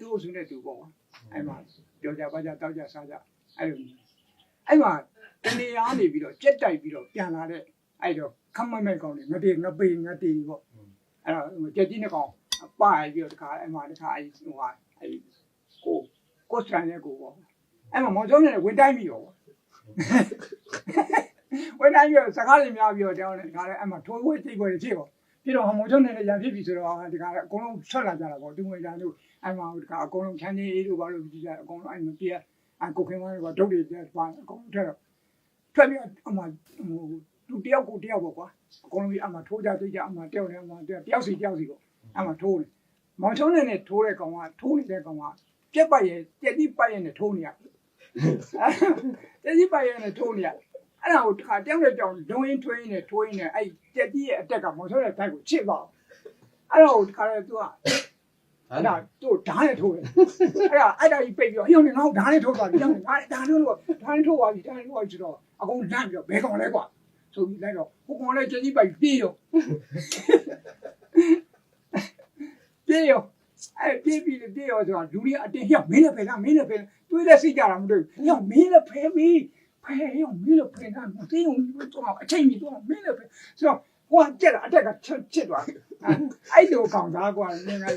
သူ့အစုနဲ့သူပေါ့ကွာအဲ့မှာပြောကြပါကြတောက်ကြစားကြအဲ့လိုအဲ့မှာတနေရာနေပြီးတော့ကြက်တိုက်ပြီးတော့ပြန်လာတဲ့အဲ့တော့ခမမဲ့ကောင်တွေငတေငပေငတေပေါ့အဲ့တော့ကြက်ကြီးနဲ့ကောင်ပါပြီးတော့တခါအဲ့မှာတခါအဲ့ဟိုဟာအဲ့ကိုကိုစတန်ရဲ့ကိုပေါ့အဲ့မှာမောင်ကျောင်းနဲ့ဝင်တိုင်းပြီးတော့ဝင်တိုင်းပြီးတော့စကားတွေများပြီးတော့တောင်းတယ်တခါလည်းအဲ့မှာထိုးဝဲတိတ်ခွဲဖြစ်ပေါ့ ပြီးတော့မောင်ကျောင်းနဲ့ရံဖြစ်ပြီဆိုတော့ဒီကလည်းအကုန်လုံးဆက်လာကြတာပေါ့သူငွေတန်းတို့အဲ့မှာဒီကအကုန်လုံးချမ်းနေတို့ဘာလို့ကြည့်ကြအကုန်လုံးအဲ့မပြေအကိုခင်မတွေကဒုတ်တွေပြပါအကုန်ထက်တော့ထွက်ပြီးအမှဟိုသူတယောက်ကိုတယောက်ပေါ့ကွာအကုန်လုံးပြီးအမှထိုးကြသိကြအမှတယောက်နဲ့အမှတယောက်စီတယောက်စီပေါ့အမှထိုးတယ်မောင်ချုံးနဲ့နဲ့ထိုးတဲ့ကောင်ကထိုးနေတဲ့ကောင်ကပြက်ပတ်ရဲ့ပြက်တိပတ်ရဲ့နဲ့ထိုးနေရပြက်တိပတ်ရဲ့နဲ့ထိုးနေရ အဲ့ဒါကိုတခါတယောက်နဲ့တယောက်ဒုံရင်းထွင်းနဲ့ထိုးရင်းနဲ့အဲ့ပြက်တိရဲ့အတက်ကမောင်ချုံးရဲ့ဘက်ကိုချစ်သွားအဲ့ဒါကိုတခါလဲသူကအဲ့ဒါတို့ဓာတ်နဲ့ထိုးတယ်အဲ့ဒါအဲ့ဒါကြီးပိတ်ပြီးတော့ဟိုနေငါ့ကိုဓာတ်နဲ့ထိုးသွားပြီငါဓာတ်ဓာတ်လို့ဓာတ်နဲ့ထိုးသွားပြီဓာတ်နဲ့ထိုးသွားပြီဆိုတော့အကုန်လန့်ပြီးတော့ဘဲကောင်လဲကွာဆိုပြီးလိုက်တော့ဟိုကောင်လဲကျင်းကြီးပိုက်ပြေးရောပြေးရောအဲ့ပြေးပြီးပြေးရောဆိုတော့လူတွေအတင်းဟျောမင်းလည်းဖယ်လားမင်းလည်းဖယ်တွေးတဲ့စိတ်ကြတာမတွေ့ဘူးဟျောမင်းလည်းဖယ်ပြီ ဖယ်ရောမင်းလည်းဖယ်တာမသိဘူးတော့အချိန်ကြီးတော့မင်းလည်းဖယ်ဆိုတော့ဟိုကကြက်တာအတက်ကချစ်ချစ်သွားအဲ့လိုကောင်သားကွာငါ